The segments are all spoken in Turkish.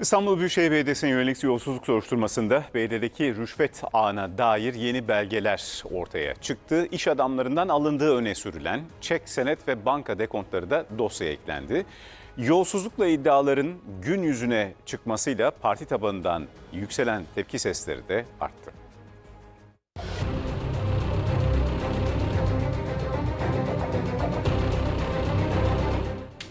İstanbul Büyükşehir Belediyesi'ne yönelik yolsuzluk soruşturmasında belediyedeki rüşvet ağına dair yeni belgeler ortaya çıktı. İş adamlarından alındığı öne sürülen çek, senet ve banka dekontları da dosyaya eklendi. Yolsuzlukla iddiaların gün yüzüne çıkmasıyla parti tabanından yükselen tepki sesleri de arttı.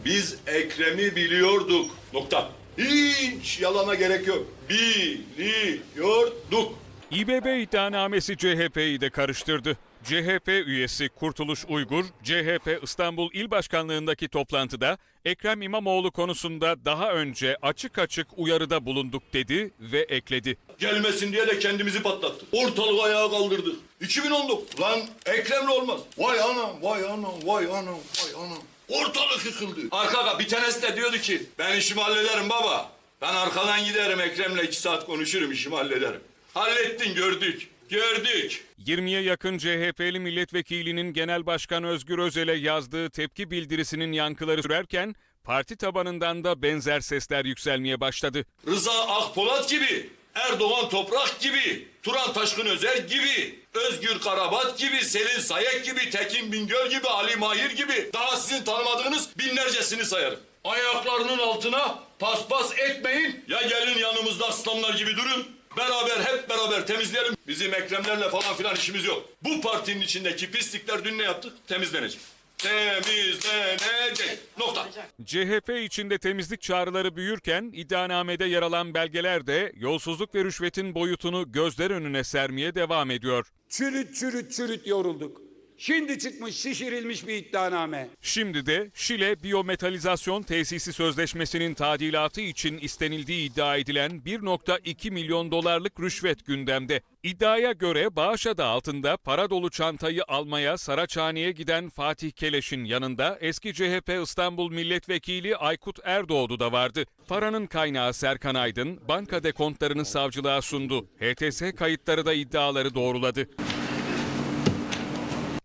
Biz Ekrem'i biliyorduk. Nokta. Hiç yalana gerek yok. Biliyorduk. İBB iddianamesi CHP'yi de karıştırdı. CHP üyesi Kurtuluş Uygur, CHP İstanbul İl Başkanlığındaki toplantıda Ekrem İmamoğlu konusunda daha önce açık açık uyarıda bulunduk dedi ve ekledi. Gelmesin diye de kendimizi patlattık. Ortalığı ayağa kaldırdık. 2019. Lan Ekrem'le olmaz. Vay anam, vay anam, vay anam, vay anam. Ortalık yıkıldı. Arkada bir tanesi de diyordu ki ben işimi hallederim baba. Ben arkadan giderim Ekrem'le iki saat konuşurum işimi hallederim. Hallettin gördük. Gördük. 20'ye yakın CHP'li milletvekilinin Genel Başkan Özgür Özel'e yazdığı tepki bildirisinin yankıları sürerken parti tabanından da benzer sesler yükselmeye başladı. Rıza Akpolat gibi, Erdoğan Toprak gibi, Turan Taşkın Özer gibi, Özgür Karabat gibi, Selin Sayek gibi, Tekin Bingöl gibi, Ali Mahir gibi daha sizin tanımadığınız binlercesini sayarım. Ayaklarının altına paspas etmeyin. Ya gelin yanımızda aslanlar gibi durun. Beraber hep beraber temizleyelim. Bizim Ekremlerle falan filan işimiz yok. Bu partinin içindeki pislikler dün ne yaptık? Temizlenecek. Temizlenecek. Nokta. CHP içinde temizlik çağrıları büyürken iddianamede yer alan belgeler de yolsuzluk ve rüşvetin boyutunu gözler önüne sermeye devam ediyor. Çürüt çürüt çürüt yorulduk. Şimdi çıkmış şişirilmiş bir iddianame. Şimdi de Şile Biyometalizasyon Tesisi Sözleşmesi'nin tadilatı için istenildiği iddia edilen 1.2 milyon dolarlık rüşvet gündemde. İddiaya göre bağış adı altında para dolu çantayı almaya Saraçhane'ye giden Fatih Keleş'in yanında eski CHP İstanbul Milletvekili Aykut Erdoğdu da vardı. Paranın kaynağı Serkan Aydın banka dekontlarını savcılığa sundu. HTS kayıtları da iddiaları doğruladı.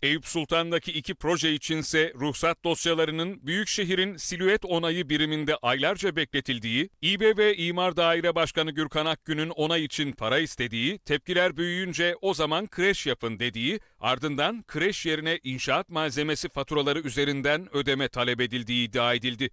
Eyüp Sultan'daki iki proje içinse ruhsat dosyalarının Büyükşehir'in silüet onayı biriminde aylarca bekletildiği, İBB İmar Daire Başkanı Gürkan Akgün'ün onay için para istediği, tepkiler büyüyünce o zaman kreş yapın dediği, ardından kreş yerine inşaat malzemesi faturaları üzerinden ödeme talep edildiği iddia edildi.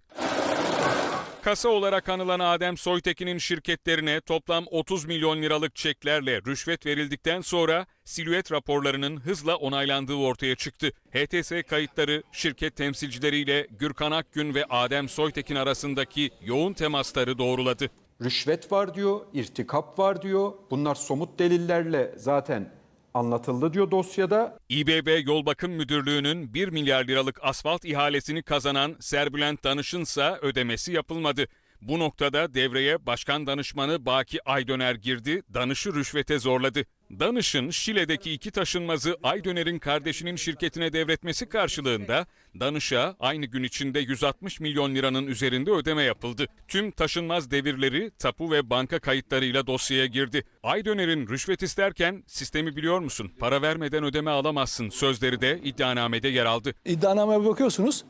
Kasa olarak anılan Adem Soytekin'in şirketlerine toplam 30 milyon liralık çeklerle rüşvet verildikten sonra silüet raporlarının hızla onaylandığı ortaya çıktı. HTS kayıtları şirket temsilcileriyle Gürkan Akgün ve Adem Soytekin arasındaki yoğun temasları doğruladı. rüşvet var diyor, irtikap var diyor. Bunlar somut delillerle zaten anlatıldı diyor dosyada. İBB Yol Bakım Müdürlüğü'nün 1 milyar liralık asfalt ihalesini kazanan Serbülent Danış'ınsa ödemesi yapılmadı. Bu noktada devreye başkan danışmanı Baki Aydöner girdi, Danış'ı rüşvete zorladı. Danış'ın Şile'deki iki taşınmazı Aydöner'in kardeşinin şirketine devretmesi karşılığında Danış'a aynı gün içinde 160 milyon liranın üzerinde ödeme yapıldı. Tüm taşınmaz devirleri tapu ve banka kayıtlarıyla dosyaya girdi. Aydöner'in rüşvet isterken sistemi biliyor musun? Para vermeden ödeme alamazsın sözleri de iddianamede yer aldı. İddianameye bakıyorsunuz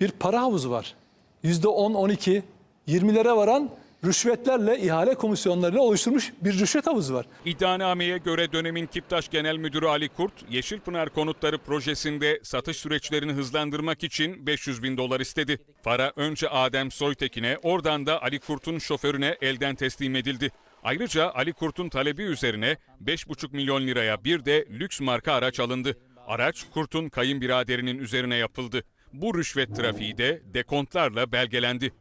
bir para havuzu var. %10, 12, 20'lere varan rüşvetlerle ihale komisyonlarıyla oluşturmuş bir rüşvet havuzu var. İddianameye göre dönemin Kiptaş Genel Müdürü Ali Kurt, Yeşilpınar Konutları projesinde satış süreçlerini hızlandırmak için 500 bin dolar istedi. Para önce Adem Soytekin'e, oradan da Ali Kurt'un şoförüne elden teslim edildi. Ayrıca Ali Kurt'un talebi üzerine 5,5 milyon liraya bir de lüks marka araç alındı. Araç Kurt'un kayınbiraderinin üzerine yapıldı. Bu rüşvet trafiği de dekontlarla belgelendi.